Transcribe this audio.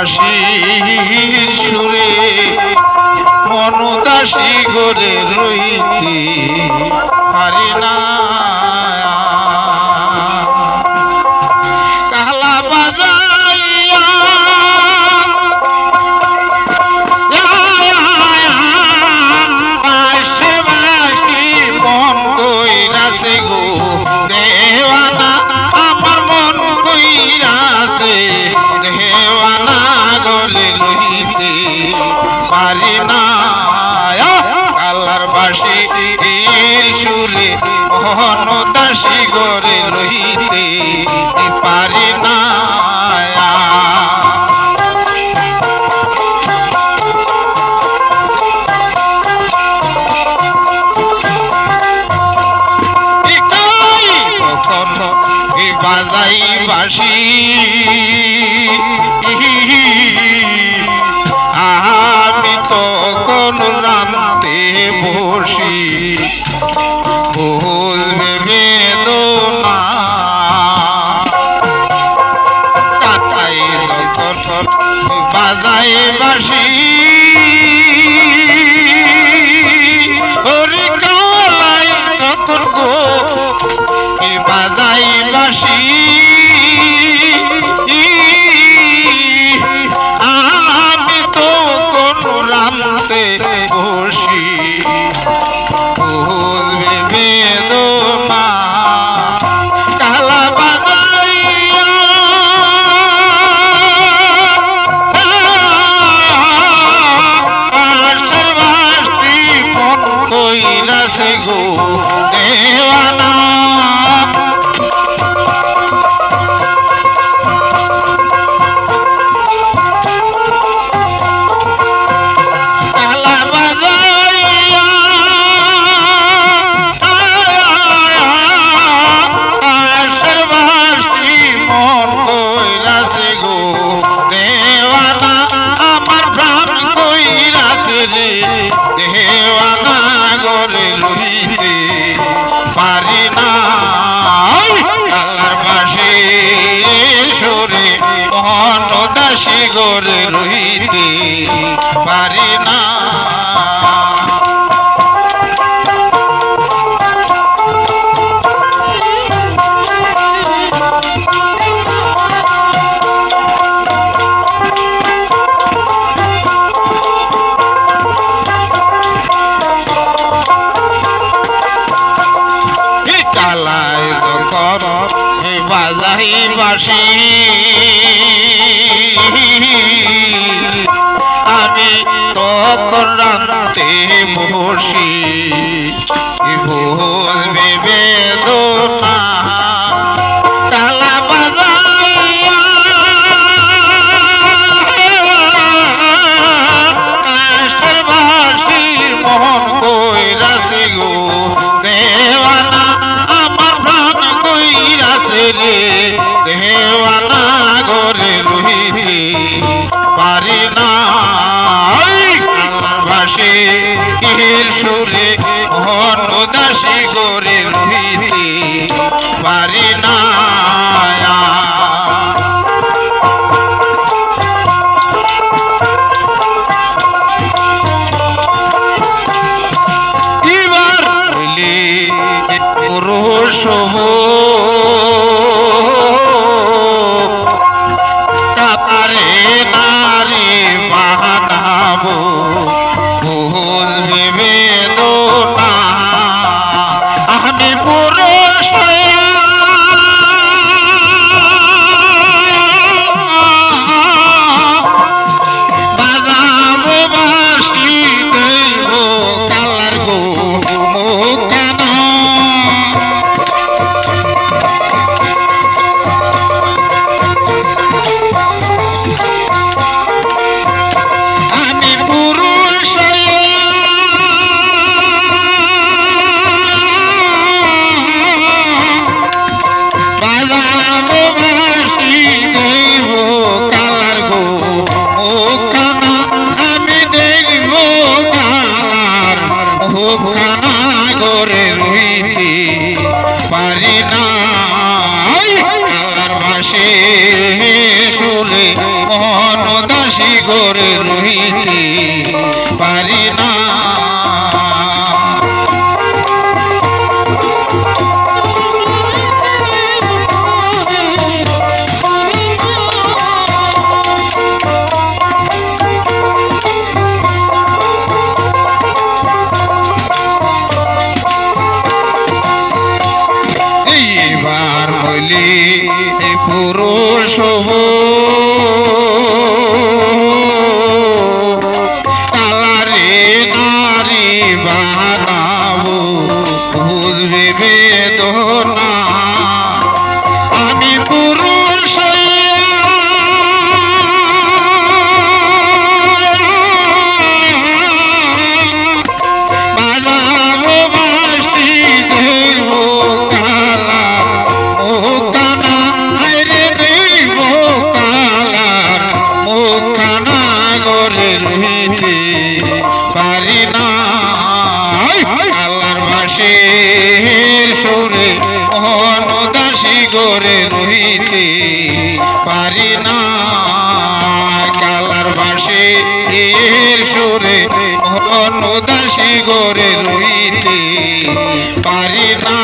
বাঁশির সুরে মনদাসী গড়ে না কালার বাসি সুরে মহন দাসী গরে লইতে পারি না বাজাই বাসি। বসি পারি না কালার সরে মহন দাসী রইতে পারি না বাজাই বাসি। আমি তখন রাতে বসি। বেদনা রে দেওয়ানা গরে রহিতে পারি না। কালার বাসি সুরে মন দাসী গরে রহিতে পারি না। পুরুষ কানা গরে রইতে পারি না বাসে শুলে মন গরে রহিতে পারি পুরুষ পারি না কালার বাঁশির সুরে অনুদাসী গরে রহিতে পারি না। কালার বাঁশির সুরে অনুদাসী গরে রইতে পারি না।